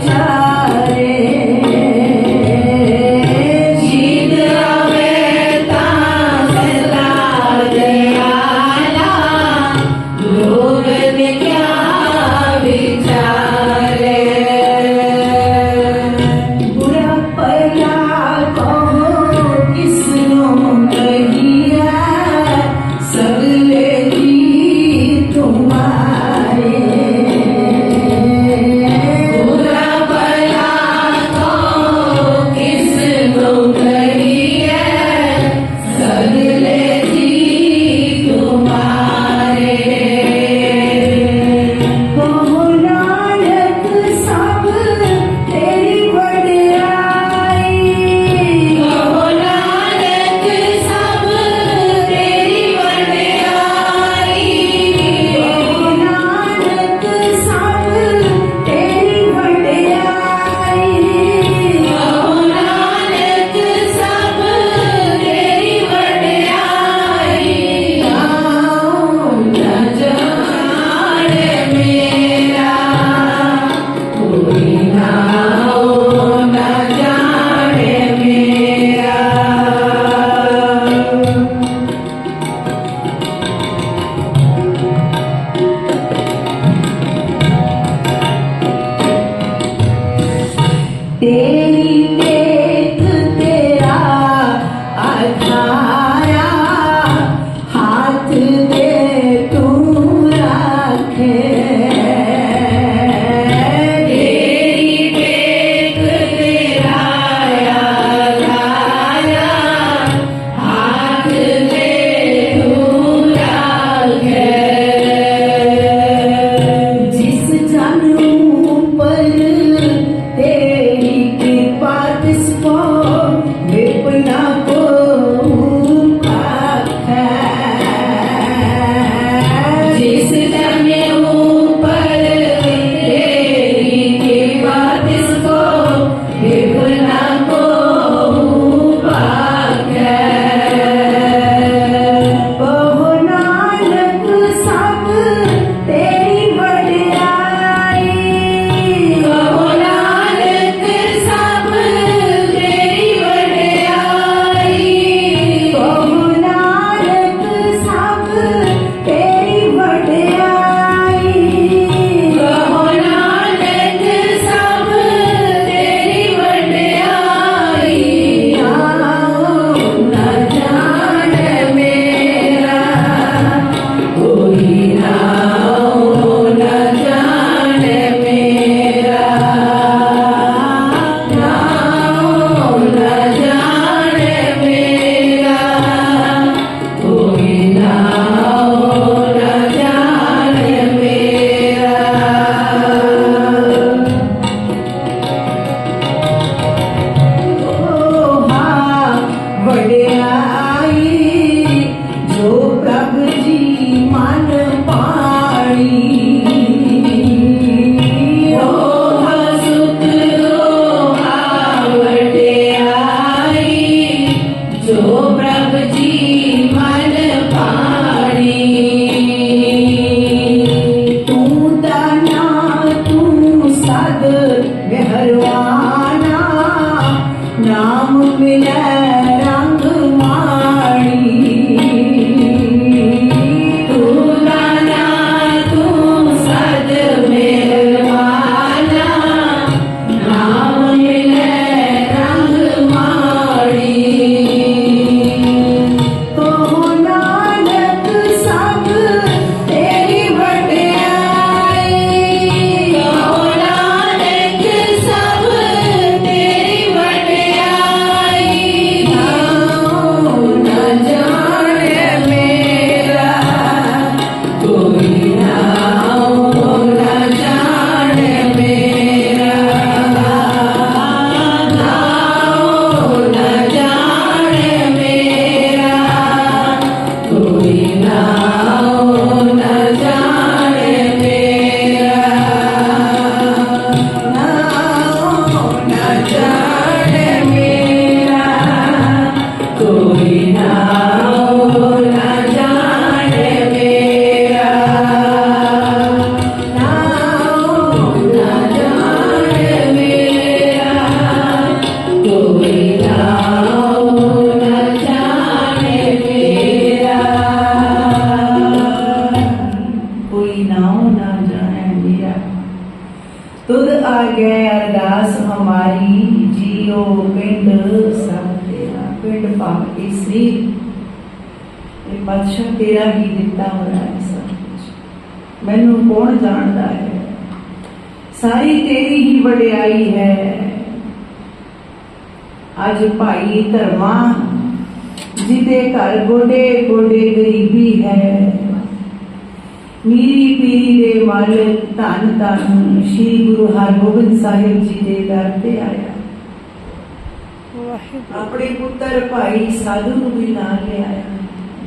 Yeah. Yeah. ਭਾਵ ਇਸਰੀ ਇਹ ਬਾਦਸ਼ਾਹ ਤੇਰਾ ਹੀ ਦਿੱਤਾ ਹੋਇਆ ਹੈ ਸਭ ਕੁਛ। ਮੈਨੂੰ ਕੌਣ ਜਾਣਦਾ ਹੈ? ਸਾਰੀ ਤੇਰੀ ਹੀ ਵਡਿਆਈ ਹੈ। ਅੱਜ ਭਾਈ ਧਰਮਾ ਜਿਹਦੇ ਘਰ ਗੋਡੇ ਗੋਡੇ ਗਰੀਬੀ ਹੈ। ਮੀਰੀ ਪੀਰੀ ਦੇ ਮਾਲਕ ਧੰਨ ਧੰਨ ਸ੍ਰੀ ਗੁਰੂ ਹਰਗੋਬਿੰਦ ਸਾਹਿਬ ਜੀ ਦੇ ਦਰ ਤੇ ਆਇਆ। ਆਪਣੇ ਪੁੱਤਰ ਭਾਈ ਸਾਧੂ ਨੂੰ ਵੀ ਨਾਲ ਲਿਆਇਆ।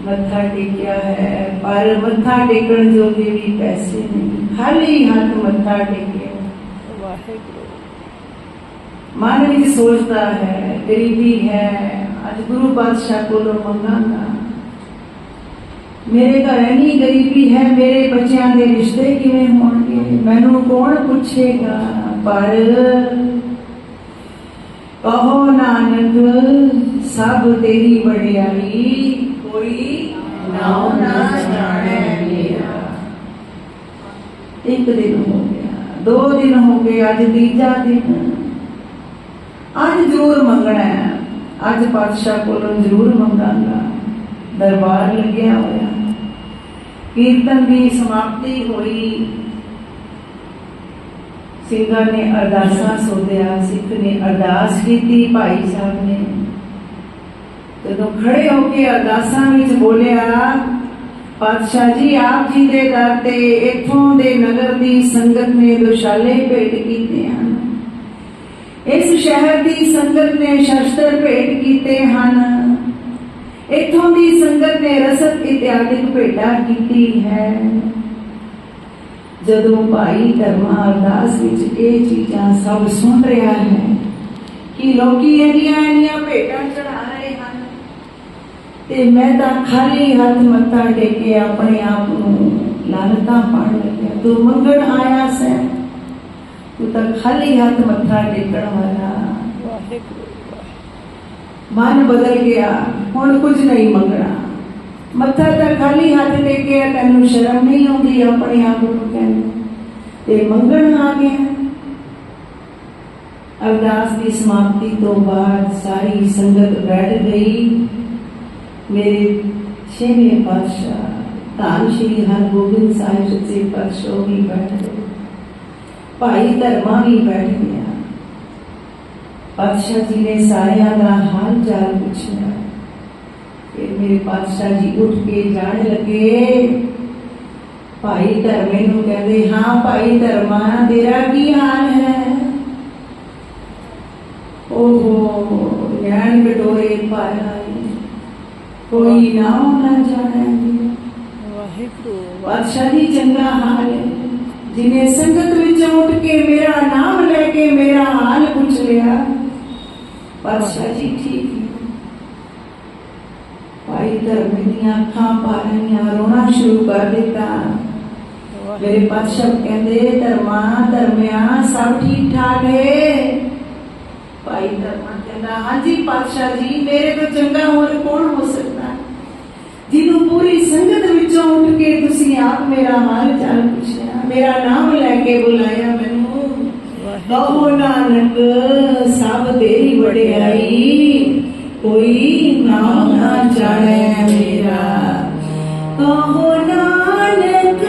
ਮੱਥਾ ਟੇਕਿਆ ਹੈ ਪਰ ਮੱਥਾ ਟੇਕਣ ਜੋਗੇ ਵੀ ਪੈਸੇ ਨਹੀਂ। ਖਾਲੀ ਹੱਥ ਮੱਥਾ ਟੇਕਿਆ। ਮਨ ਵਿੱਚ ਸੋਚਦਾ ਹੈ ਗਰੀਬੀ ਹੈ ਅੱਜ ਗੁਰੂ ਪਾਤਸ਼ਾਹ ਕੋਲੋਂ ਮੰਗਾਂਗਾ। ਮੇਰੇ ਘਰ ਇੰਨੀ ਗਰੀਬੀ ਹੈ ਮੇਰੇ ਬੱਚਿਆਂ ਦੇ ਰਿਸ਼ਤੇ ਕਿਵੇਂ ਹੋਣਗੇ? ਮੈਨੂੰ ਕੌਣ ਪੁੱਛੇਗਾ? ਪਰ ਕਹੋ ਨਾਨਕ, ਸਭ ਤੇਰੀ ਵਡਿਆਈ ਕੋਈ ਨਾਉ ਨਾ ਜਾਣੈ ਮੇਰਾ। ਇੱਕ ਦਿਨ ਹੋ ਗਿਆ, ਦੋ ਦਿਨ ਹੋ ਗਏ, ਅੱਜ ਤੀਜਾ ਦਿਨ। ਅੱਜ ਜ਼ਰੂਰ ਮੰਗਣਾ ਹੈ ਅੱਜ ਪਾਤਸ਼ਾਹ ਕੋਲੋਂ ਜ਼ਰੂਰ ਮੰਗਾਂਗਾ। ਦਰਬਾਰ ਲੱਗਿਆ ਹੋਇਆ। ਕੀਰਤਨ ਦੀ ਸਮਾਪਤੀ ਹੋਈ ਸਿੰਘਾਂ ਨੇ ਅਰਦਾਸਾਂ ਸੋਧਿਆ, ਸਿੱਖ ਨੇ ਅਰਦਾਸ ਕੀਤੀ, ਭਾਈ ਸਾਹਿਬ ਨੇ। ਜਦੋਂ ਖੜੇ ਹੋ ਕੇ ਅਰਦਾਸਾਂ ਵਿੱਚ ਬੋਲਿਆ, ਪਾਤਸ਼ਾਹ ਜੀ, ਆਪ ਜੀ ਦੇ ਦਰ ਤੇ ਇੱਥੋਂ ਦੇ ਨਗਰ ਦੀ ਸੰਗਤ ਨੇ ਦੁਸ਼ਾਲੇ ਭੇਟ ਕੀਤੇ ਹਨ। ਇਸ ਸ਼ਹਿਰ ਦੀ ਸੰਗਤ ਨੇ ਸ਼ਸਤਰ ਭੇਟ ਕੀਤੇ ਹਨ। ਇਥੋਂ ਦੀ ਸੰਗਤ ਨੇ ਰਸਦ ਇਤਿਆਦਿਕ ਭੇਟਾ ਕੀਤੀ ਹੈ। ਜਦੋਂ ਭਾਈ ਧਰਮਾ ਅਰਦਾਸ ਵਿੱਚ ਇਹ ਚੀਜ਼ਾਂ ਸਭ ਸੁਣ ਰਿਹਾ ਹੈ ਕਿ ਲੋਕੀ ਇੰਨੀਆਂ ਇੰਨੀਆਂ ਭੇਟਾਂ ਚੜਾ ਰਹੇ ਹਨ ਤੇ ਮੈਂ ਤਾਂ ਖਾਲੀ ਹੱਥ ਮੱਥਾ ਟੇਕੇ ਆਪਣੇ ਆਪ ਨੂੰ ਲਾਲਤਾਂ ਪਾਣ ਲੱਗਿਆ। ਤੂੰ ਮੰਗਣ ਆਇਆ ਸੈਂ ਤੂੰ ਤਾਂ ਖਾਲੀ ਹੱਥ ਮੱਥਾ ਟੇਕਣ ਵਾਲਾ। ਮਨ ਬਦਲ ਗਿਆ ਹੁਣ ਕੁਝ ਨਹੀਂ ਮੰਗਣਾ। ਮੱਥਾ ਤਾਂ ਖਾਲੀ ਹੱਥ ਟੇਕਿਆ ਤੈਨੂੰ ਸ਼ਰਮ ਨਹੀਂ ਆਉਂਦੀ ਆਪਣੇ ਆਪ ਨੂੰ ਕਹਿਣ ਤੇ ਮੰਗਣ ਆ ਗਿਆ। ਅਰਦਾਸ ਦੀ ਸਮਾਪਤੀ ਤੋਂ ਬਾਅਦ ਸਾਰੀ ਸੰਗਤ ਬੈਠ ਗਈ। ਮੇਰੇ ਛੇਵੇਂ ਪਾਤਸ਼ਾਹ, ਧੰਨ ਸ਼੍ਰੀ ਹਰਗੋਬਿੰਦ ਸਾਹਿਬ ਸੱਚੇ ਪਾਤਸ਼ਾਹ ਵੀ ਬੈਠ ਗਏ। ਭਾਈ ਧਰਮਾ ਵੀ ਬੈਠ ਗਿਆ। ਪਾਤਸ਼ਾਹ ਜੀ ਨੇ ਸਾਰਿਆਂ ਦਾ ਹਾਲ ਚਾਲ ਪੁੱਛਿਆ। ਮੇਰੇ ਪਾਤਸ਼ਾਹ ਜੀ ਉੱਠ ਕੇ ਜਾਣ ਲੱਗੇ। ਭਾਈ ਧਰਮੇ ਨੂੰ ਕਹਿੰਦੇ ਹਾਂ ਭਾਈ ਧਰਮਾ ਤੇਰਾ ਕੀ ਹਾਲ ਹੈ? ਓਹੋ ਗਿਆਨ ਬਟੋਰੇ ਪਾਇਆ ਕੋਈ ਨਾ ਜਾਣੇ। ਬਾਦਸ਼ਾਹ ਜੀ ਚੰਗਾ ਹਾਲ ਹੈ। ਜਿਨੇ ਸੰਗਤ ਵਿੱਚ ਉੱਠ ਕੇ ਮੇਰਾ ਨਾਮ ਲੈ ਕੇ ਮੇਰਾ ਹਾਲ ਪੁੱਛ ਲਿਆ। ਬਾਦਸ਼ਾਹ ਜੀ ਠੀਕ ਭਾਈ ਧਰਮ ਦੀਆਂ ਅੱਖਾਂ ਪਾ ਰੋਣਾ ਸ਼ੁਰੂ ਕਰ ਦਿੱਤਾ। ਮੇਰੇ ਪਾਤਸ਼ਾਹ ਕਹਿੰਦੇ, ਧਰਮਾ, ਧਰਮਿਆ ਸਭ ਠੀਕ ਠਾਕ ਹੈ ਭਾਈ ਧਰਮਾ ਕਹਿੰਦਾ, ਹਾਂਜੀ ਪਾਤਸ਼ਾਹ ਜੀ, ਮੇਰੇ ਤੋਂ ਚੰਗਾ ਹੋਰ ਕੌਣ ਹੋ ਸਕਦਾ? ਜਿਹਨੂੰ ਪੂਰੀ ਸੰਗਤ ਵਿੱਚੋਂ ਉੱਠ ਕੇ ਤੁਸੀਂ ਆਪ ਮੇਰਾ ਹਾਲ ਚਾਲ ਪੁੱਛਿਆ, ਮੇਰਾ ਨਾਮ ਲੈ ਕੇ ਬੁਲਾਇਆ ਮੈਨੂੰ। ਕਹੋ ਨਾਨਕ, ਸਭ ਤੇਰੀ ਵਡਿਆਈ। ਕੋਈ ਨਾਮ ਨਾ ਜਾਣੈ ਮੇਰਾ ਕਹੋ ਨਾਨਕ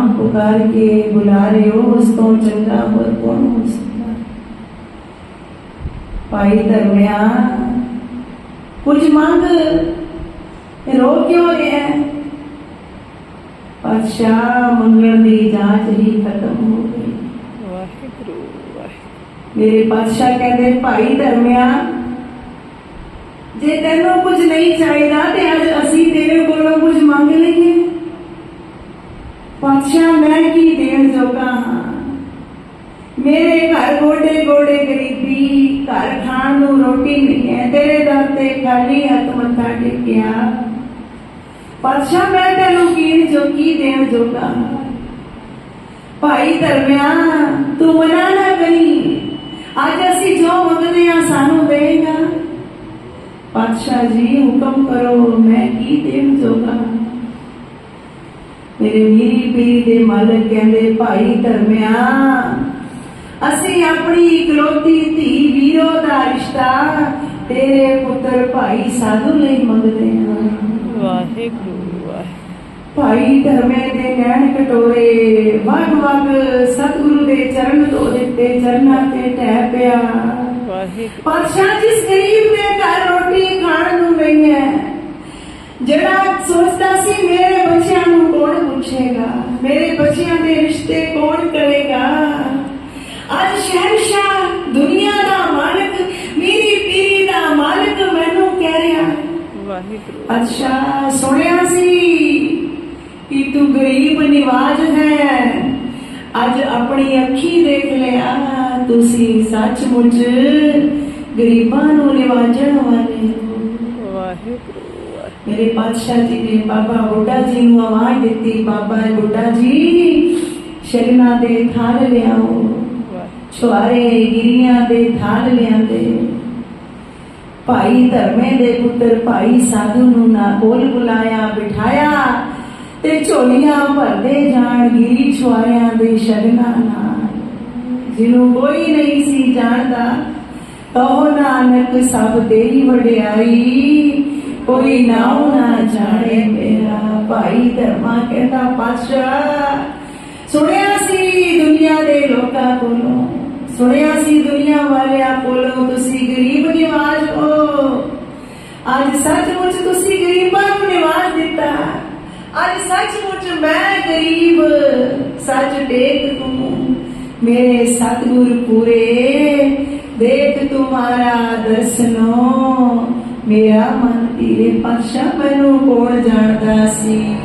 ਕੇ ਪੁਕਾਰ ਕੇ ਬੁਲਾ ਰਹੇ ਹੋ ਉਸ ਤੋਂ ਚੰਗਾ? ਭਾਈ ਧਰਮਿਆ ਕੁਝ ਮੰਗ ਰੋ ਕਿਉਂ ਰਿਹਾ ਹੈ? ਪਾਤਸ਼ਾਹ ਮੰਗਣ ਦੀ ਜਾਂਚ ਹੀ ਖਤਮ ਹੋ ਗਈ ਮੇਰੇ ਪਾਤਸ਼ਾਹ ਕਹਿੰਦੇ ਭਾਈ ਧਰਮਿਆ ਜੇ ਤੈਨੂੰ ਕੁਝ ਨਹੀਂ ਚਾਹੀਦਾ ਤੇ ਅੱਜ ਅਸੀਂ ਤੇਰੇ ਕੋਲੋਂ ਕੁਝ ਮੰਗ ਲਈਏ ਪਾਤਸ਼ਾਹ ਮੈਂ ਕੀ ਦੇਣ ਜੋਗਾ ਹਾਂ ਮੇਰੇ ਘਰ ਗੋਡੇ ਗੋਡੇ ਗਰੀਬੀ ਘਰ ਖਾਣ ਨੂੰ ਰੋਟੀ ਨਹੀਂ ਹੈ ਤੇਰੇ ਦਰ ਤੇ ਖਾਲੀ ਹੱਥ ਮੱਥਾ ਟੇਕਿਆ ਪਾਤਸ਼ਾਹ ਮੈਂ ਤੈਨੂੰ ਕੀ ਜੋ ਕੀ ਦੇਣ ਜੋਗਾ ਹਾਂ ਭਾਈ ਧਰਮਿਆ ਤੂੰ ਮਨਾ ਨਾ ਕਰੀ ਅੱਜ ਅਸੀਂ ਜੋ ਮੰਗਦੇ ਆ ਸਾਨੂੰ ਦੇਗਾ ਪਾਤਸ਼ਾਹ ਜੀ ਹੁਕਮ ਕਰੋ ਮੈਂ ਕੀ ਦੇਣ ਜੋਗਾ ਮੇਰੇ ਮੀਰੀ ਪੀਰੀ ਦੇ ਮਾਲਕ ਕਹਿੰਦੇ ਭਾਈ ਧਰਮਿਆ ਅਸੀਂ ਆਪਣੀ ਇਕਲੌਤੀ ਧੀ ਵੀਰੋ ਦਾ ਰਿਸ਼ਤਾ ਤੇਰੇ ਪੁੱਤਰ ਭਾਈ ਸਾਧੂ ਲਈ ਮੰਗਦੇ ਹਾਂ। ਵਾਹਿਗੁਰੂ ਭਾਈ ਧਰਮੇ ਦੇ ਨੈਣ ਕਟੋਰੇ ਵਗ ਵਗ ਸਤਿਗੁਰੂ ਦੇ ਚਰਨ ਧੋ ਦਿੱਤੇ ਚਰਨਾਂ ਤੇ ਟਹਿ ਪਿਆ। ਵਾਹਿਗੁਰੂ। ਪਾਤਸ਼ਾਹ ਜਿਸ ਗਰੀਬ ਦੇ ਘਰ ਰੋਟੀ ਖਾਣ ਨੂੰ ਨਹੀਂ ਹੈ ਜਿਹੜਾ ਸੋਚਦਾ ਸੀ ਮੇਰੇ ਬੱਚਿਆਂ ਨੂੰ ਕੌਣ ਪੁੱਛੇਗਾ? ਮੇਰੇ ਬੱਚਿਆਂ ਦੇ ਰਿਸ਼ਤੇ ਕੌਣ ਕਰੇਗਾ? ਅੱਜ ਸ਼ਹਿਨਸ਼ਾਹ ਦੁਨੀਆ ਦਾ ਮਾਲਕ ਮੇਰੀ ਪੀਰੀ ਦਾ ਮਾਲਕ ਮੈਨੂੰ ਕਹਿ ਰਿਹਾ। ਵਾਹਿਗੁਰੂ। ਅੱਛਾ ਸੁਣਿਆ ਸੀ ਕਿ ਤੂੰ ਗਰੀਬ ਨਿਵਾਜ ਹੈ। ਅੱਜ ਆਪਣੀ ਅੱਖੀ ਦੇਖ ਲਿਆ। ਤੁਸੀਂ ਸੱਚਮੁੱਚ ਗਰੀਬਾਂ ਨੂੰ ਨਿਵਾਜਣ ਵਾਲੇ ਹੋ। ਵਾਹਿਗੁਰੂ। ਮੇਰੇ ਪਾਤਸ਼ਾਹ ਜੀ ਨੇ ਬਾਬਾ ਬੁੱਢਾ ਜੀ ਨੂੰ ਆਵਾਜ਼ ਦਿੱਤੀ, ਬਾਬਾ ਬੁੱਢਾ ਜੀ ਸ਼ਗਨਾਂ ਦੇ ਥਾਲ ਲਿਆਓ ਛੁਆਰੇ ਗਿਰੀਆਂ ਦੇ ਥਾਲ ਲਿਆਂਦੇ। ਭਾਈ ਧਰਮੇ ਦੇ ਪੁੱਤਰ ਭਾਈ ਸਾਧੂ ਨੂੰ ਨਾ ਕੋਲ ਬੁਲਾਇਆ, ਬਿਠਾਇਆ ਤੇ ਝੋਲੀਆਂ ਭਰਦੇ ਜਾਣ ਗਿਰੀ ਛੁਆਰਿਆਂ ਦੇ ਸ਼ਗਨਾਂ ਨਾਲ। ਜਿਹਨੂੰ ਕੋਈ ਨਹੀਂ ਸੀ ਜਾਣਦਾ ਕਹੋ ਨਾਨਕ ਸਭ ਤੇਰੀ ਵਡਿਆਈ ਕੋਈ ਨਾਉ ਨਾ ਜਾਣੇ ਮੇਰਾ ਭਾਈ ਧਰਮਾ ਕਹਿੰਦਾ ਪਾਤਸ਼ਾਹ। ਸੁਣਿਆ ਸੀ ਦੁਨੀਆ ਦੇ ਲੋਕਾਂ ਕੋਲੋਂ, ਸੁਣਿਆ ਸੀ ਦੁਨੀਆ ਵਾਲਿਆਂ ਕੋਲੋਂ, ਤੁਸੀਂ ਗਰੀਬ ਨਿਵਾਜ ਹੋ। ਅੱਜ ਸੱਚਮੁੱਚ ਤੁਸੀਂ ਗਰੀਬਾਂ ਨੂੰ ਨਿਵਾਜ ਦਿੱਤਾ। ਅੱਜ ਸੱਚਮੁੱਚ ਮੈਂ ਗਰੀਬ, ਸੱਚ ਦੇਖ ਤੂੰ। ਮੇਰੇ ਸਤਿਗੁਰ ਪੂਰੇ, ਦੇਖ ਤੁਮਾਰਾ ਦਰਸ਼ਨੋ। ਮੇਰਾ ਮਨ ਤੇਰੇ ਪਾਸ਼ਾ ਮੈਨੂੰ ਕੋਣ ਜਾਣਦਾ ਸੀ।